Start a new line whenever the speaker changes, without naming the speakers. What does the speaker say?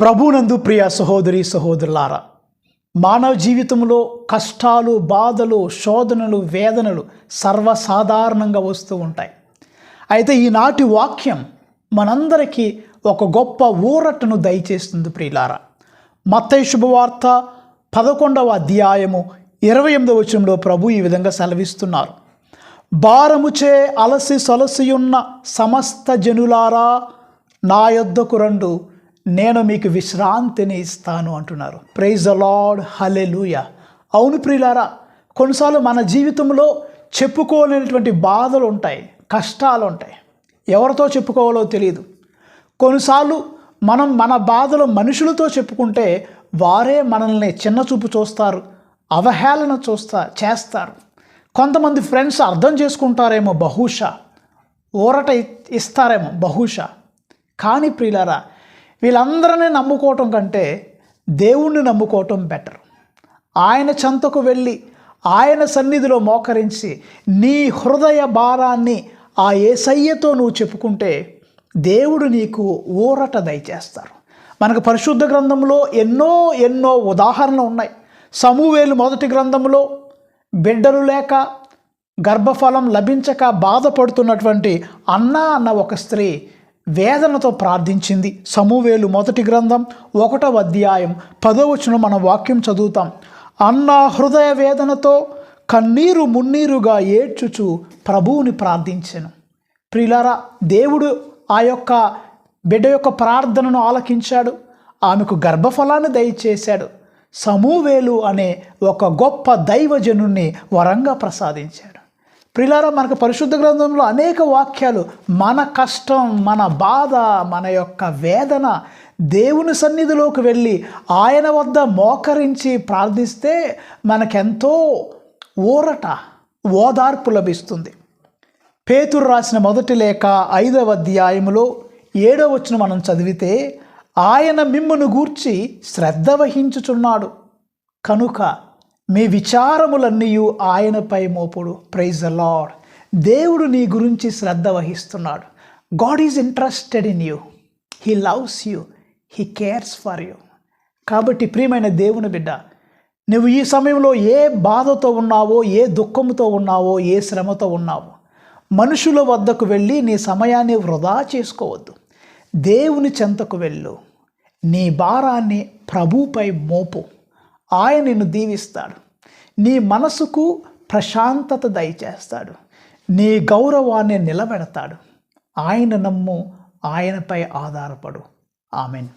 ప్రభునందు ప్రియ సహోదరి సహోదరులారా మానవ జీవితంలో కష్టాలు బాధలు శోధనలు వేదనలు సర్వసాధారణంగా వస్తూ ఉంటాయి. అయితే ఈనాటి వాక్యం మనందరికీ ఒక గొప్ప ఊరటను దయచేస్తుంది ప్రియులారా. మత్తయి శుభవార్త పదకొండవ అధ్యాయము ఇరవై ఎనిమిదవ వచనంలో ప్రభు ఈ విధంగా సెలవిస్తున్నారు. భారముచే అలసి సొలసియున్న సమస్త జనులారా నా యొద్దకు రండు. నేను మీకు విశ్రాంతిని ఇస్తాను అంటున్నారు. ప్రైజ్ అలాడ్ హలెలూయ అవును ప్రియులారా కొన్నిసార్లు మన జీవితంలో చెప్పుకోలేనటువంటి బాధలు ఉంటాయి కష్టాలు ఉంటాయి. ఎవరితో చెప్పుకోవాలో తెలియదు కొన్నిసార్లు మనం మన బాధలు మనుషులతో చెప్పుకుంటే వారే మనల్ని చిన్న చూపు చూస్తారు అవహేళన చూస్తా చేస్తారు. కొంతమంది ఫ్రెండ్స్ అర్థం చేసుకుంటారేమో బహుశా ఊరట ఇ- ఇస్తారేమో బహుశా. కానీ ప్రియులారా వీళ్ళందరినీ నమ్ముకోవటం కంటే దేవుణ్ణి నమ్ముకోవటం బెటర్. ఆయన చెంతకు వెళ్ళి ఆయన సన్నిధిలో మోకరించి నీ హృదయ భారాన్ని ఆ ఏసయ్యతో నువ్వు చెప్పుకుంటే దేవుడు నీకు ఊరట దయచేస్తారు. మనకు పరిశుద్ధ గ్రంథంలో ఎన్నో ఎన్నో ఉదాహరణలు ఉన్నాయి. సమూవేలు మొదటి గ్రంథంలో బిడ్డలు లేక గర్భఫలం లభించక బాధపడుతున్నటువంటి అన్న అన్న ఒక స్త్రీ వేదనతో ప్రార్థించింది. సమూవేలు మొదటి గ్రంథం ఒకటవ అధ్యాయం పదో వచనం మన వాక్యం చదువుతాం. అన్న హృదయ వేదనతో కన్నీరు మున్నీరుగా ఏడ్చుచు ప్రభువుని ప్రార్థించాను. ప్రియులారా దేవుడు ఆ యొక్క బిడ్డ యొక్క ప్రార్థనను ఆలకించాడు. ఆమెకు గర్భఫలాన్ని దయచేశాడు. సమూవేలు అనే ఒక గొప్ప దైవజనుణ్ణి వరంగా ప్రసాదించాడు. ప్రిలారా మనకు పరిశుద్ధ గ్రంథంలో అనేక వాక్యాలు మన కష్టం మన బాధ మన యొక్క వేదన దేవుని సన్నిధిలోకి వెళ్ళి ఆయన వద్ద మోకరించి ప్రార్థిస్తే మనకెంతో ఊరట ఓదార్పు లభిస్తుంది. పేతురు రాసిన మొదటి లేఖ ఐదవ అధ్యాయములో ఏడవ వచ్చిన మనం చదివితే ఆయన మిమ్మను గూర్చి శ్రద్ధ వహించుచున్నాడు. కనుక మీ విచారములన్నీ ఆయనపై మోపుడు. ప్రైజ్ ద లాడ్ దేవుడు నీ గురించి శ్రద్ధ వహిస్తున్నాడు. God is interested in you he loves you he cares for you కాబట్టి ప్రియమైన దేవుని బిడ్డ నువ్వు ఈ సమయంలో ఏ బాధతో ఉన్నావో ఏ దుఃఖంతో ఉన్నావో ఏ శ్రమతో ఉన్నావో మనుషుల వద్దకు వెళ్ళి నీ సమయాన్ని వృధా చేసుకోవద్దు. దేవుని చెంతకు వెళ్ళు. నీ భారాన్ని ప్రభుపై మోపు. ఆయన నిన్ను దీవిస్తాడు. నీ మనసుకు ప్రశాంతత దయచేస్తాడు. నీ గౌరవాన్ని నిలబెడతాడు. ఆయన నమ్ము ఆయనపై ఆధారపడు. ఆమెన్.